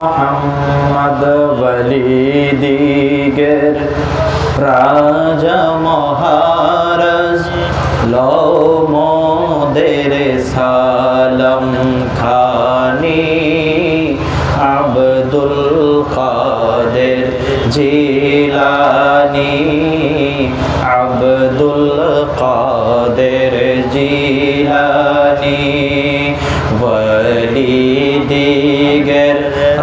মোহাম্মদ বলিদিগের রাজা মহারাজ লোমোদের সালম খানি আব্দুল কাদের জিলানি আব্দুল কাদের জিলানি বলিদিগের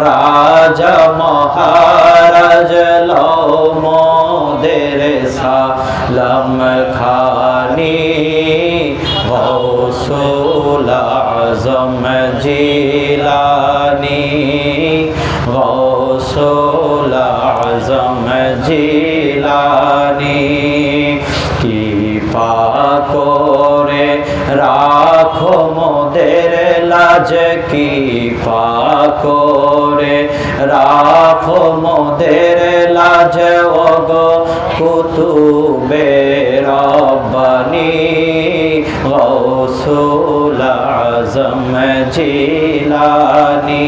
রাজা মহারাজ লোমোদের সালম খানি গৌসুল আজম জিলানি গৌসুল আজম জিলানি কি করে রাখো মোদের লাজ কি করে? রাখো মোদের লাজ, ওগো কুতুবে রব্বানি। গৌসুল আজম জিলানি।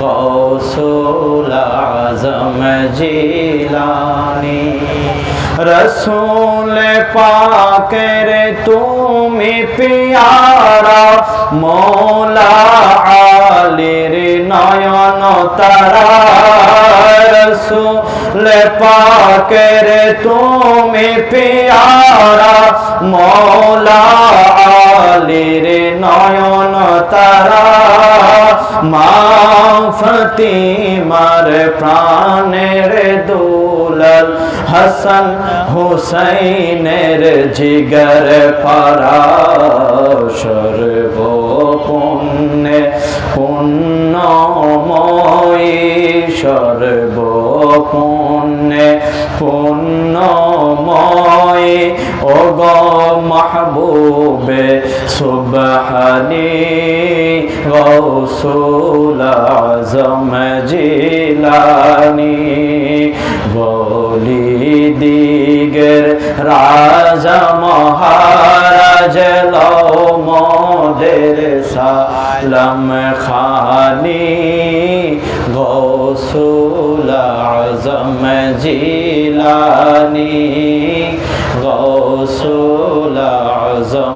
গৌসুল আজম জিলানি। রসুল পাকের তুমি পিয়ারা, মোলা আলির নয়ন তারা। রসুল পাকের তুমি পিয়ারা, মোলা আলির নয়ন তারা। মা ফতিমার প্রাণের দুলাল হাসান হুসাইনের জিগর পারা সর্ব পুণ্যে পুণ্যময়ী সর্ব পুণ্যে পুণ্যময়ী। ও গ মাহবুবে সুবহানি গৌসুল আজম জিলানি। বলি দিগের রাজা মহারাজ লোমদের সালম খানি। গৌসুল আজম জিলানি গৌসুল আজম